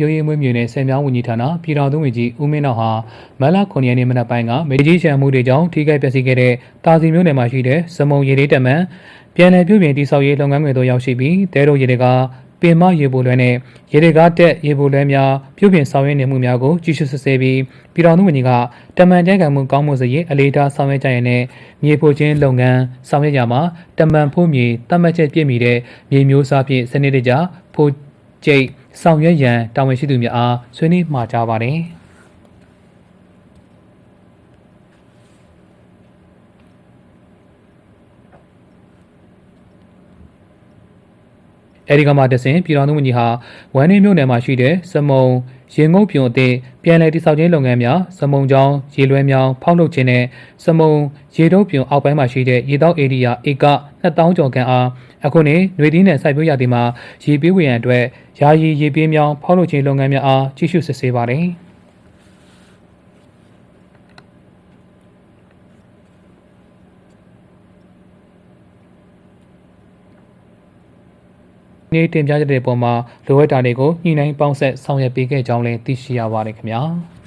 ပြောရေးမွေးမြူနယ်ဆယ်မြောင်းဝန်ကြီးဌာနပြည်ထောင်စုဝန်ကြီးဦးမင်းနောက်ဟာမတ်လ9ရက်နေ့မနက်ပိုင်းကမေကြီးချံမှုတွေကြောင့်ထိခိုက်ပျက်စီးခဲ့တဲ့တာစီမြို့နယ်မှာရှိတဲ့စမုံရေလေးတက်မန်ပြည်내ပြုပြင်တိဆောက်ရေးလုပ်ငန်းတွေသို့ရောက်ရှိပြီးတဲတို့ရေတွေကပင်မရေပိုလွှဲနဲ့ရေတွေကတက်ရေပိုလွှဲများပြုပြင်ဆောင်ရွက်နေမှုများကိုကြီးစုစစ်ဆေးပြီးပြည်ထောင်စုဝန်ကြီးကတမန်ကျန်းကံမှုကောင်းမှုစရေးအလေးထားဆောင်ရွက်ကြရတဲ့မြေဖို့ချင်းလုပ်ငန်းဆောင်ရွက်ကြမှာတမန်ဖို့မြေတတ်မှတ်ချက်ပြည့်မီတဲ့မြေမျိုးစားဖြင့်စနစ်တကျဖို့ကျိတ် ဆောင်ရွက်ရန်တာဝန်ရှိသူများအားဆွေးနွေးမှာကြားပါတယ်။ အဲဒီကမှတဆင်ပြည်တော်သူဝန်ကြီးဟာဝမ်းနေမြို့နယ်မှာရှိတဲ့စမုံရေငုတ်ပြုံအသည့်ပြည်내တိဆောက်ခြင်းလုပ်ငန်းများစမုံချောင်းရေလွှဲမြောင်းဖောက်လုပ်ခြင်းနဲ့စမုံရေတုပ်ပြုံအောက်ပိုင်းမှာရှိတဲ့ရေတောက်ဧရိယာဧက2000ကျော်ခန့်အားအခုနှစ်ຫນွေသီးနယ်စိုက်ပျိုးရာသီမှာရေပေးဝေရန်အတွက်ယာယီရေပေးမြောင်းဖောက်လုပ်ခြင်းလုပ်ငန်းများအားကြီးစုစစ်ဆေးပါတယ်။ နေတင်ပြချက်တဲ့ပုံမှာလိုအပ်တာတွေကိုညှိနှိုင်းပေါင်းဆက်ဆောင်ရွက်ပေးခဲ့ကြောင်းလည်းသိရှိရပါတယ်ခင်ဗျာ။